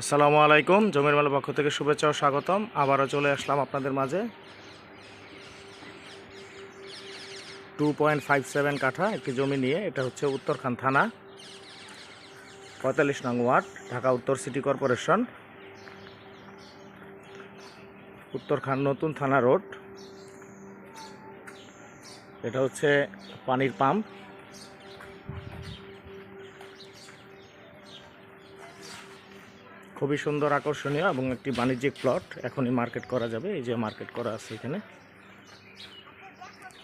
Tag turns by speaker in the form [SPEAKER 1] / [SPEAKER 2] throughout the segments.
[SPEAKER 1] আসসালামু আলাইকুম, জমির মালের পক্ষ থেকে শুভেচ্ছা ও স্বাগতম। আবারও চলে আসলাম আপনাদের মাঝে। টু পয়েন্ট ফাইভ সেভেন কাঠা একটি জমি নিয়ে, এটা হচ্ছে উত্তরখান থানা, পঁয়তাল্লিশ নং ওয়ার্ড, ঢাকা উত্তর সিটি কর্পোরেশন। উত্তরখান নতুন থানা রোড। এটা হচ্ছে পানির পাম্প। খুবই সুন্দর, আকর্ষণীয় এবং একটি বাণিজ্যিক প্লট এখনই মার্কেট করা যাবে। এই যে মার্কেট করা আছে এখানে।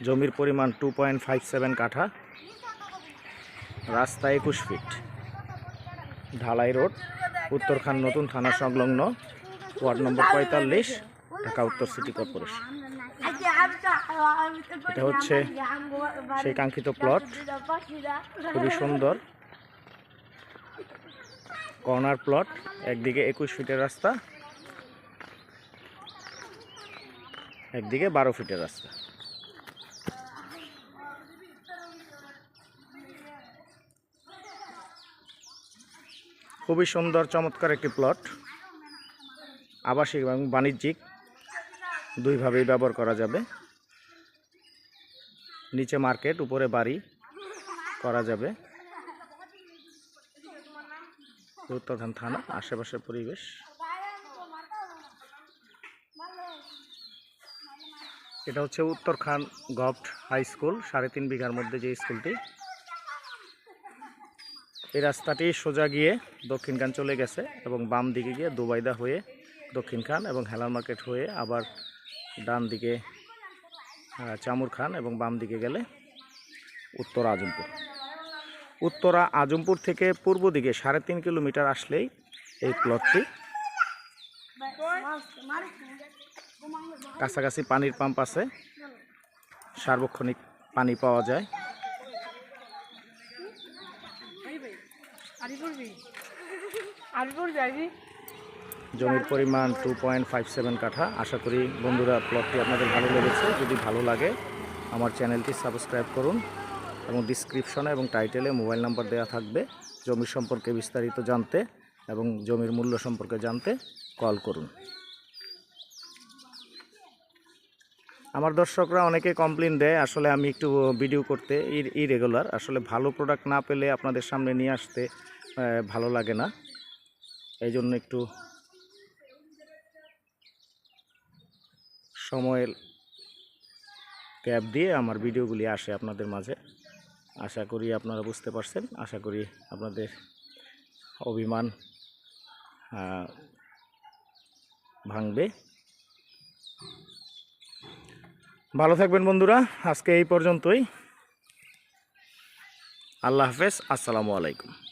[SPEAKER 1] জমির পরিমাণ টু পয়েন্ট ফাইভ সেভেন কাঠা। রাস্তা একুশ ফিট ঢালাই রোড। উত্তরখান নতুন থানা সংলগ্ন। ওয়ার্ড নম্বর পঁয়তাল্লিশ, ঢাকা উত্তর সিটি কর্পোরেশন
[SPEAKER 2] এটা হচ্ছে সেই কাঙ্ক্ষিত প্লট
[SPEAKER 1] খুবই সুন্দর। কর্নার প্লট, একদিকে একুশ ফিটের রাস্তা, একদিকে বারো ফিটের রাস্তা। খুবই সুন্দর, চমৎকার একটি প্লট। আবাসিক এবং বাণিজ্যিক, দুইভাবেই ব্যবহার করা যাবে। নিচে মার্কেট, উপরে বাড়ি করা যাবে। উত্তরখান থানা, আশেপাশের পরিবেশ। এটা হচ্ছে উত্তরখান গভট হাই স্কুল, সাড়ে তিন বিঘার মধ্যে যে স্কুলটি। এই রাস্তাটি সোজা গিয়ে দক্ষিণখান চলে গেছে এবং বাম দিকে গিয়ে দুবাইদা হয়ে দক্ষিণখান এবং হেলাল মার্কেট হয়ে আবার ডান দিকে চামুর খান এবং বাম দিকে গেলে উত্তর আজমপুর। উত্তরা আজমপুর থেকে পূর্ব দিকে সাড়ে তিন কিলোমিটার আসলেই এই প্লটটি কাছাকাছি পানির পাম্প আছে। সার্বক্ষণিক পানি পাওয়া যায়। জমির পরিমাণ টু পয়েন্ট ফাইভ সেভেন কাঠা। আশা করি বন্ধুরা প্লটটি আপনাদের ভালো লেগেছে। যদি ভালো লাগে, আমার চ্যানেলটি সাবস্ক্রাইব করুন। এবং ডিসক্রিপশনে এবং টাইটেলে মোবাইল নাম্বার দেওয়া থাকবে। জমি সম্পর্কে বিস্তারিত জানতে এবং জমির মূল্য সম্পর্কে জানতে কল করুন। আমার দর্শকরা অনেকে কমপ্লেন দেয়, আসলে আমি একটু ভিডিও করতে ইরেগুলার আসলে ভালো প্রোডাক্ট না পেলে আপনাদের সামনে নিয়ে আসতে ভালো লাগে না। এই জন্য একটু সময়ের ক্যাব দিয়ে আমার ভিডিওগুলি আসে আপনাদের মাঝে। আশা করি আপনারা বুঝতে পারছেন। আশা করি আপনাদের অভিমান ভাঙবে। ভালো থাকবেন বন্ধুরা, আজকে এই পর্যন্তই। আল্লাহ হাফেজ, আসসালামু আলাইকুম।